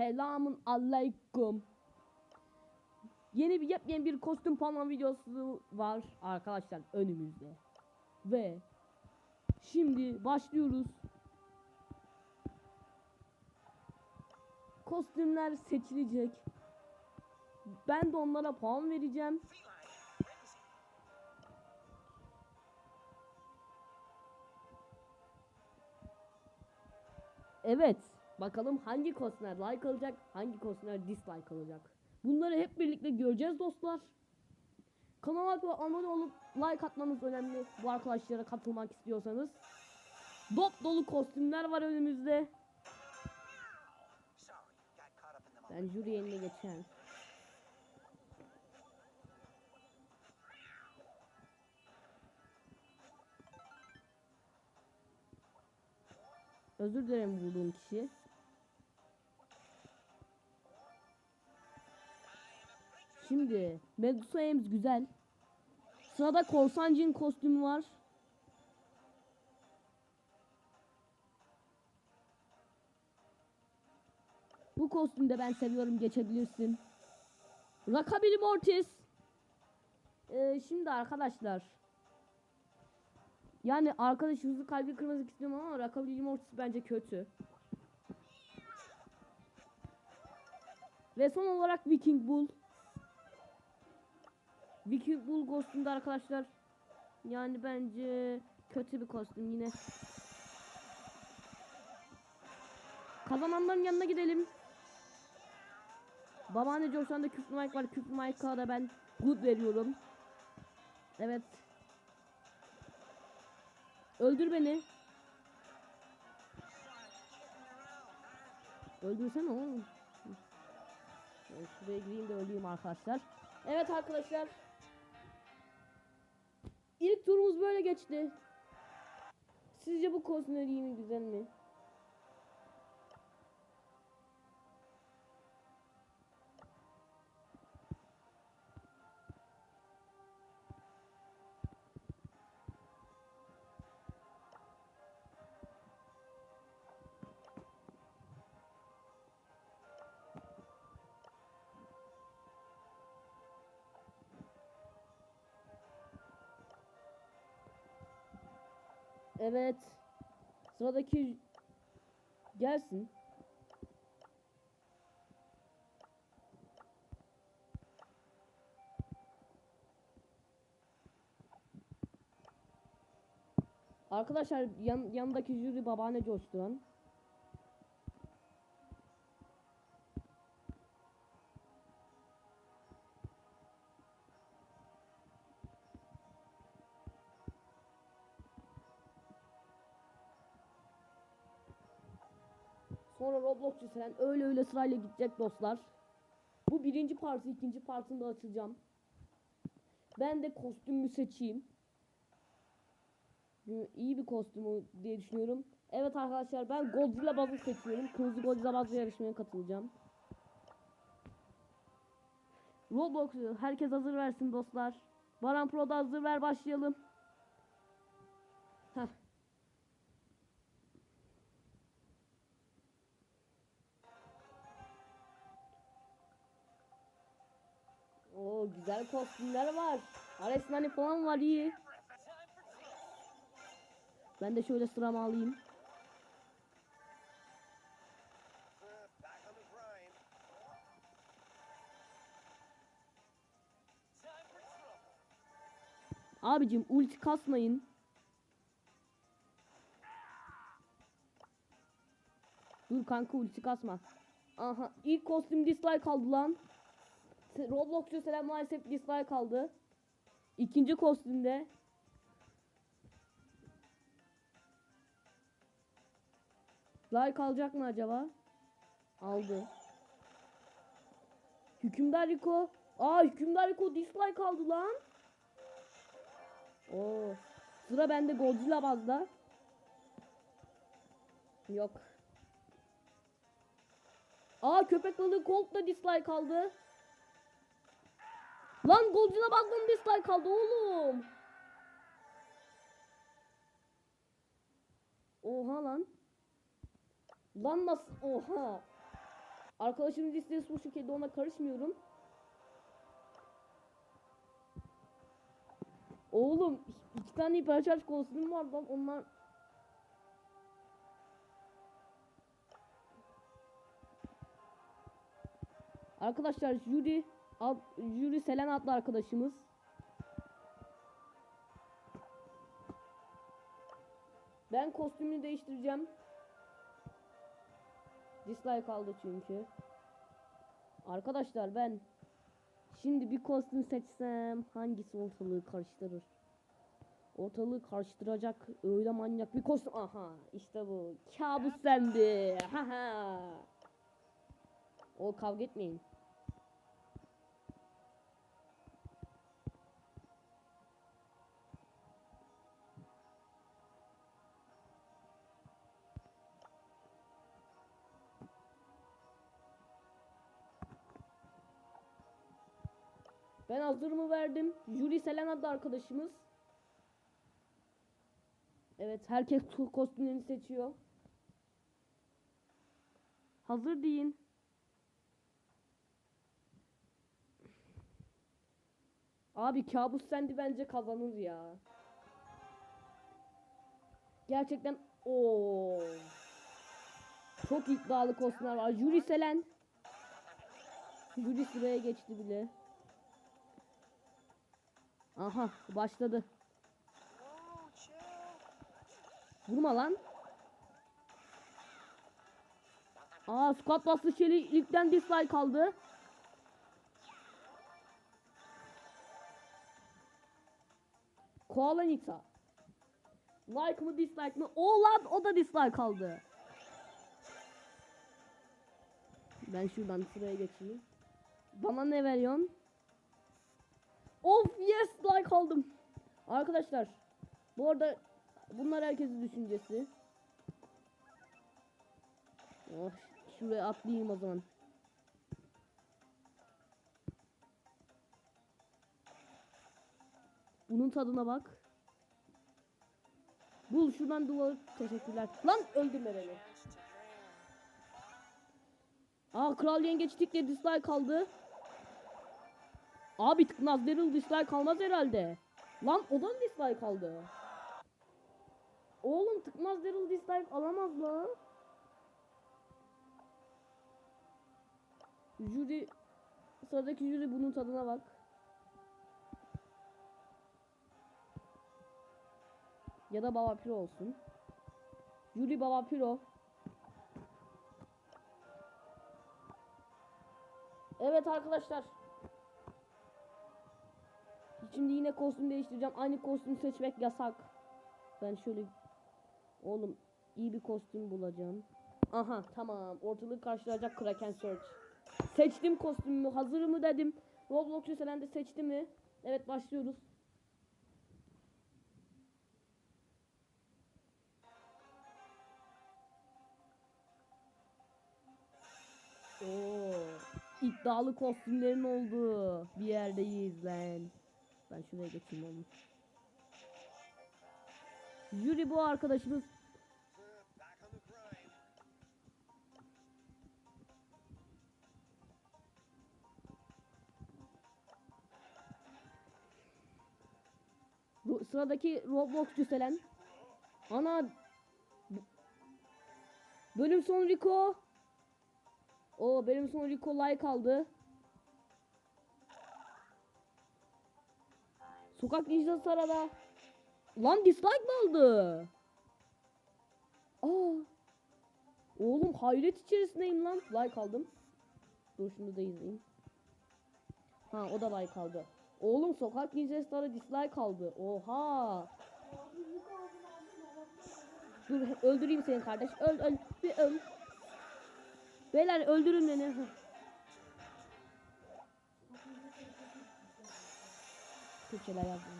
Selamun aleyküm. Yeni bir yepyeni bir kostüm falan videosu var arkadaşlar önümüzde. Ve şimdi başlıyoruz. Kostümler seçilecek. Ben de onlara puan vereceğim. Evet. Bakalım hangi kostümler like alacak, hangi kostümler dislike alacak. Bunları hep birlikte göreceğiz dostlar. Kanala abone olup like atmanız önemli. Bu arkadaşlara katılmak istiyorsanız. Dop dolu kostümler var önümüzde. Ben jüri eline geçen. Özür dilerim vurduğum kişi. Şimdi Medusa Ems güzel. Sırada Korsancı'nın kostümü var. Bu kostümde ben seviyorum geçebilirsin. Rockabilly Mortis. Ee, şimdi arkadaşlar. Yani arkadaş hızlı kalbi kırmak istiyorum ama Rockabilly Mortis bence kötü. Ve son olarak Viking Bull. Viking Bull kostümde arkadaşlar. Yani bence kötü bir kostüm yine. Kazananların yanına gidelim. Babaanne Coşan'da Küflü Mike var. Küflü Mike'a da ben good veriyorum. Evet. Öldür beni. Öldürsene oğlum. Şuraya gireyim de öleyim arkadaşlar. Evet arkadaşlar. İlk turumuz böyle geçti. Sizce bu kostümler iyi mi güzel mi? Evet. Sıradaki gelsin. Arkadaşlar yan, yanındaki jüri babaanne coşturan. Sonra Roblox'u falan öyle öyle sırayla gidecek dostlar. Bu birinci parti, ikinci partında açacağım. Ben de kostümümü seçeyim. İyi bir kostümü diye düşünüyorum. Evet arkadaşlar ben Godzilla bazı seçiyorum. Kırmızı Godzilla bazı yarışmaya katılacağım. Roblox herkes hazır versin dostlar. Baran Pro'da hazır ver başlayalım. Güzel kostümler var. Ares Nani falan var iyi. Ben de şöyle sıramı alayım. Abicim ulti kasmayın. Dur kanka ulti kasma. Aha ilk kostüm dislike aldı lan. Roblox'cu selam maalesef dislike aldı. İkinci kostümde. Like alacak mı acaba? Aldı. Hükümdar Rico. Aa Hükümdar Rico dislike aldı lan. Oo. Sıra bende Godzilla bazda. Yok. Aa köpek balığı Colt da dislike aldı. Lan Godzilla bazdan dislike aldı oğlum. Oha lan. Lan nasıl? Oha. Arkadaşımın listesi bu şekilde ona karışmıyorum. Oğlum iki tane hipercharge kostüm var lan onlar Arkadaşlar Jüri ad, Jüri Selen adlı arkadaşımız Ben kostümünü değiştireceğim. Dislike aldı çünkü. Arkadaşlar ben şimdi bir kostüm seçsem hangisi ortalığı karıştırır? Ortalığı karıştıracak öyle manyak bir kostüm. Aha işte bu. Kabus sendi. O kavga etmeyin. Ben hazırımı verdim. Jüri Selen adlı arkadaşımız. Evet herkes kostümlerini seçiyor. Hazır deyin. Abi kabus sendi bence kazanır ya. Gerçekten o çok iddialı kostümler var. Jüri Selen. Jüri sıraya geçti bile. Aha başladı. Vurma lan. Aa squat bastı Shelly ilkten dislike aldı. Koala Nita. Like mı dislike mı? O lan o da dislike aldı. Ben şuradan sıraya geçeyim. Bana ne veriyorsun? Of like aldım. Arkadaşlar bu arada bunlar herkesin düşüncesi. Oh, şuraya atlayayım o zaman. Bunun tadına bak. Bul şuradan duvarı teşekkürler. Lan öldürme beni. Aa kral yengeç tikle dislike aldı. Abi tıknaz Daryl dislike almaz herhalde. Lan o da mı dislike aldı? Oğlum tıknaz Daryl dislike alamaz la. Jüri sıradaki jüri bunun tadına bak. Ya da Baba Piro olsun. Jüri Baba Piro. Evet arkadaşlar. Şimdi yine kostüm değiştireceğim. Aynı kostüm seçmek yasak. Ben şöyle oğlum iyi bir kostüm bulacağım. Aha tamam. Ortalığı karşılayacak Kraken Search. Seçtim kostümümü. Hazır mı dedim. Roblox yükselen de seçti mi? Evet başlıyoruz. Oo, iddialı kostümlerin olduğu bir yerdeyiz lan. Ben şuraya geçeyim oğlum. Jüri bu arkadaşımız. Sıradaki Roblox yükselen. Ana. Bölüm son Rico. O bölüm son Rico like aldı. Sokak ninjası arada. Lan dislike mi aldı? Aa. Oğlum hayret içerisindeyim lan. Like aldım. Dur şunu da izleyeyim. Ha o da like aldı. Oğlum sokak ninjasları dislike aldı. Oha. Dur öldüreyim seni kardeş. Öl öl. Bir öl. Beyler öldürün beni. Şeyler yazdım.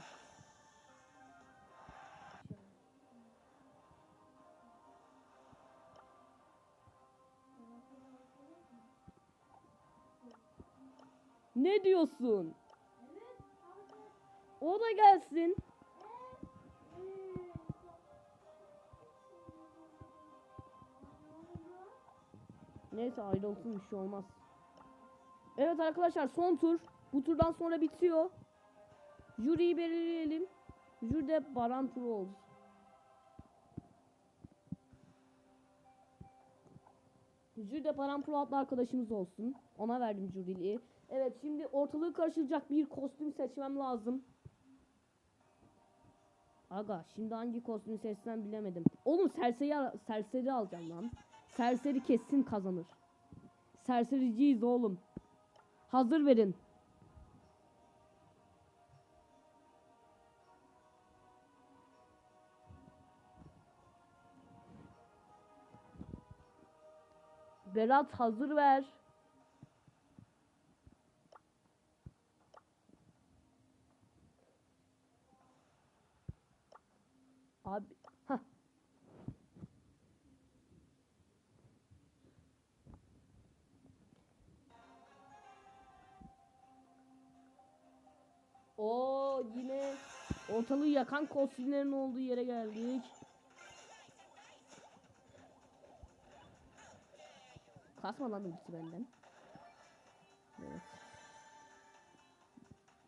Ne diyorsun? O da gelsin. Neyse ayrılsın bir şey olmaz. Evet arkadaşlar son tur. Bu turdan sonra bitiyor. Jüriyi belirleyelim. Jüride Baran Turu olsun. Baran Pro arkadaşımız olsun. Ona verdim jüriliği. Evet şimdi ortalığı karıştıracak bir kostüm seçmem lazım. Aga şimdi hangi kostümü seçsem bilemedim. Oğlum serseri, serseri alacağım lan. Serseri kesin kazanır. Sersericiyiz oğlum. Hazır verin. Berat hazır ver. Abi ha O yine ortalığı yakan kostümlerin olduğu yere geldik. Kasma lan ultisi benden. Evet.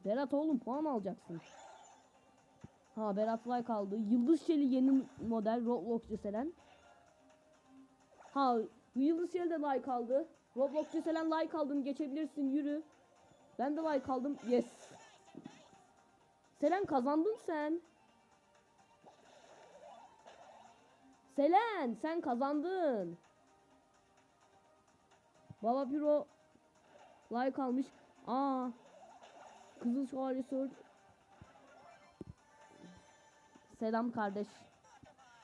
Berat oğlum puan alacaksın. Ha Berat like aldı. Yıldız Şeli yeni model Roblox Ceselen. Ha Yıldız Şeli de like aldı. Roblox Ceselen like aldın geçebilirsin yürü. Ben de like aldım. Yes. Selen kazandın sen. Selen sen kazandın. Baba Piro like almış. Aa. Kızıl Şövalye Sword. Selam kardeş.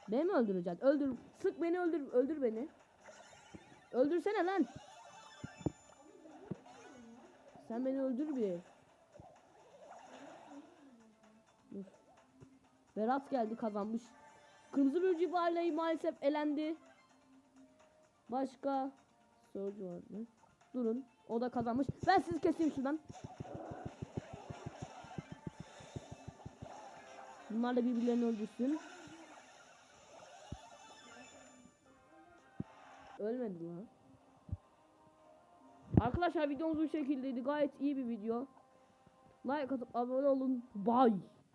Beni mi öldüreceksin? Öldür. Sık beni öldür. Öldür beni. Öldürsene lan. Sen beni öldür bir. Berat geldi kazanmış. Kırmızı Bürcü Barley maalesef elendi. Başka sorucu var mı? Durun. O da kazanmış. Ben sizi keseyim şuradan. Bunlar da birbirlerini öldürsün. Ölmedi lan. Arkadaşlar videomuz bu şekildeydi. Gayet iyi bir video. Like atıp abone olun. Bye.